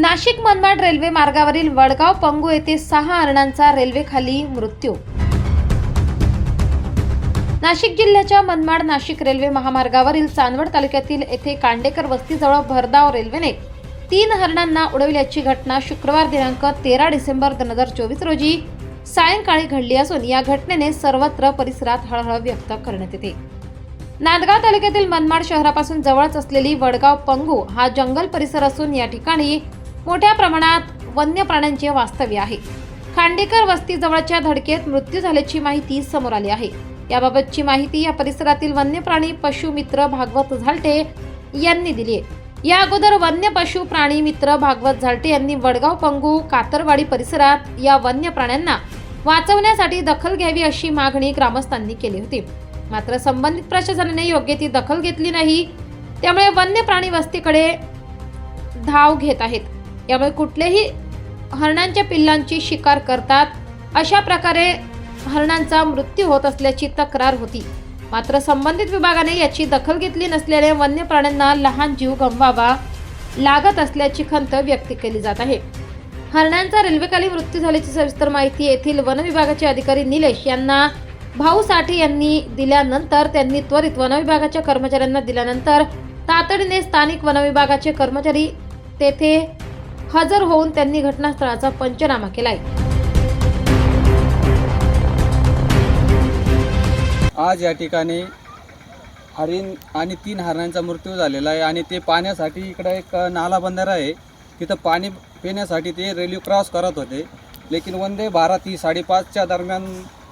Nashik Manmad railway मार्गावरील वडगाव पंगू येथे सहा हरणांचा रेल्वेखाली मृत्यू. नाशिक जिल्ह्याच्या मनमाड नाशिक रेल्वे महामार्गावरील चांदवड तालुक्यातील येथे कांडेकर वस्तीजवळ भरधाव रेल्वेने तीन हरणांना उडविल्याची घटना शुक्रवार दिनांक तेरा डिसेंबर दोन हजार चोवीस रोजी सायंकाळी घडली असून या घटनेने सर्वत्र परिसरात हळहळ व्यक्त करण्यात येते. नांदगाव तालुक्यातील मनमाड शहरापासून जवळच असलेली वडगाव पंगू हा जंगल परिसर असून या ठिकाणी मोठ्या प्रमाणात वन्य प्राण्यांचे वास्तव्य आहे. खांडेकर वस्तीजवळच्या धडकेत मृत्यू झाल्याची माहिती समोर आली आहे. याबाबतची माहिती या परिसरातील वन्य प्राणी भागवत झालटे यांनी दिली आहे. या अगोदर वन्य पशु प्राणी मित्र भागवत झालटे यांनी वडगाव पंगू कातरवाडी परिसरात या वन्य प्राण्यांना वाचवण्यासाठी दखल घ्यावी अशी मागणी ग्रामस्थांनी केली होती. मात्र संबंधित प्रशासनाने योग्य ती दखल घेतली नाही. त्यामुळे वन्य प्राणी वस्तीकडे धाव घेत आहेत. यामुळे कुठलेही हरणांच्या पिल्लांची शिकार करतात. अशा प्रकारे हरणांचा मृत्यू होत असल्याची तक्रार होती. मात्र संबंधित विभागाने याची दखल घेतली नसल्याने वन्य प्राण्यांना लहान जीव गमवावा लागत असल्याची खंत व्यक्त केली जात आहे. हरणांचा रेल्वेखाली मृत्यू झाल्याची सविस्तर माहिती येथील वन विभागाचे अधिकारी निलेश यांना भाऊ साठे यांनी दिल्यानंतर त्यांनी त्वरित वन विभागाच्या कर्मचाऱ्यांना दिल्यानंतर तातडीने स्थानिक वन विभागाचे कर्मचारी तेथे हजर होऊन त्यांनी घटनास्थळाचा पंचनामा केलाय. आज या ठिकाणी हरिण आणि तीन हरणांचा मृत्यू झालेला आहे आणि ते पाण्यासाठी इकडं एक नाला बंधारा आहे. तिथं पाणी पिण्यासाठी ते रेल्वे क्रॉस करत होते. लेकिन वंदे भारत ही साडेपाचच्या दरम्यान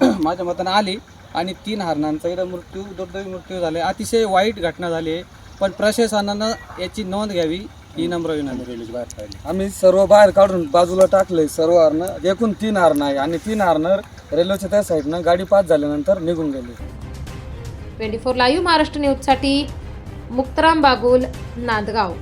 माझ्या मतानं आली आणि तीन हरणांचा इथं मृत्यू दुर्दैवी मृत्यू झाले. अतिशय वाईट घटना झाली आहे. पण प्रशासनानं याची नोंद घ्यावी. ही नम्र विनंती बाहेर काढली. आम्ही सर्व बाहेर काढून बाजूला टाकले सर्व हरणं. एकूण तीन हरणं आहे आणि तीन हरणं रेल्वेच्या त्या साईडनं गाडी पास झाल्यानंतर निघून गेली. ट्वेंटी फोर लाईव्ह महाराष्ट्र न्यूजसाठी मुक्तराम बागुल नांदगाव.